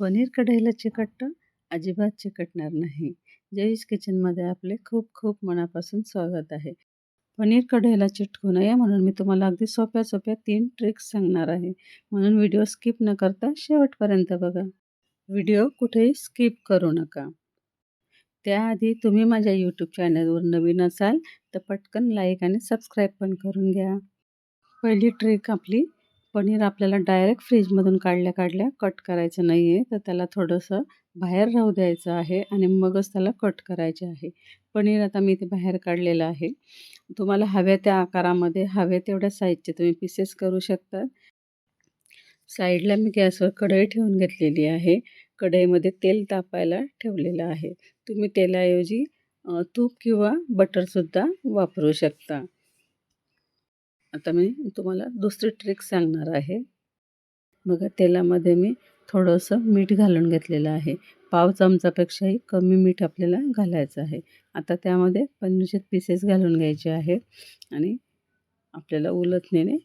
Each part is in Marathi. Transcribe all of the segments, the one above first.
पनीर कढईला चिकटतं अजिबात चिकटणार नाही. जयीश किचनमध्ये आपले खूप खूप मनापासून स्वागत आहे. पनीर कढईला चिटकू नये म्हणून मी तुम्हाला अगदी सोप्या सोप्या तीन ट्रिक्स सांगणार आहे. म्हणून व्हिडिओ स्किप न करता शेवटपर्यंत बघा. व्हिडिओ कुठेही स्किप करू नका. त्याआधी तुम्ही माझ्या यूट्यूब चॅनलवर नवीन असाल तर पटकन लाईक आणि सबस्क्राईब पण करून घ्या. पहिली ट्रिक आपली पनीर आपल्याला डायरेक्ट फ्रीजमधून काढल्या काढल्या कट करायचं नाही आहे तर त्याला थोडंसं बाहेर राहू द्यायचं आहे आणि मगच त्याला कट करायचे आहे. पनीर आता मी ते बाहेर काढलेलं आहे. तुम्हाला हव्या त्या आकारामध्ये हव्या तेवढ्या साईजचे तुम्ही पीसेस करू शकता. साईडला मी गॅसवर कढई ठेवून घेतलेली आहे. कढईमध्ये तेल तापायला ठेवलेलं आहे. तुम्ही तेलाऐवजी तूप किंवा बटरसुद्धा वापरू शकता. आता मी तुम्हाला दुसरी ट्रिक सांगणार आहे. बघा तेलामध्ये मी थोडंसं मीठ घालून घेतलेलं आहे. पाव चमचापेक्षाही कमी मीठ आपल्याला घालायचं आहे. आता त्यामध्ये पनीरचे पीसेस घालून घ्यायचे आहेत आणि आपल्याला उलटण्याने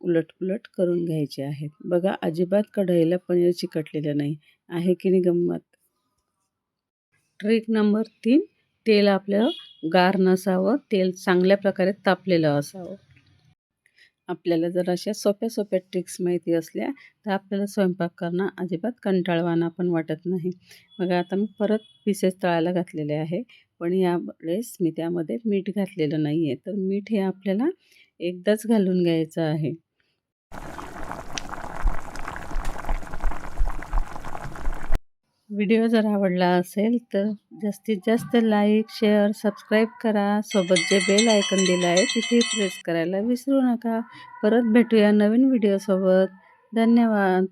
उलटपुलट करून घ्यायचे आहेत बघा अजिबात कढईला पनीर चिकटलेलं नाही. आहे की नाही गंमत? ट्रिक नंबर तीन तेल आपलं गार नसावं तेल चांगल्या प्रकारे तापलेलं असावं. आपल्याला जर अशा सोप्या सोप्या ट्रिक्स माहिती असल्या तर आपल्याला स्वयंपाक करणं अजिबात कंटाळवाना पण वाटत नाही. मग आता मी परत पिसेस तळायला घातलेले आहे पण यावेळेस मी त्यामध्ये मीठ घातलेलं नाही आहे तर मीठ हे आपल्याला एकदाच घालून घ्यायचं आहे. व्हिडिओ जर आवडला असेल तर जास्तीत जास्त लाईक शेअर सबस्क्राईब करा. सोबत जे बेल आयकन दिलं आहे तिथे प्रेस करायला विसरू नका. परत भेटूया नवीन व्हिडिओसोबत. धन्यवाद.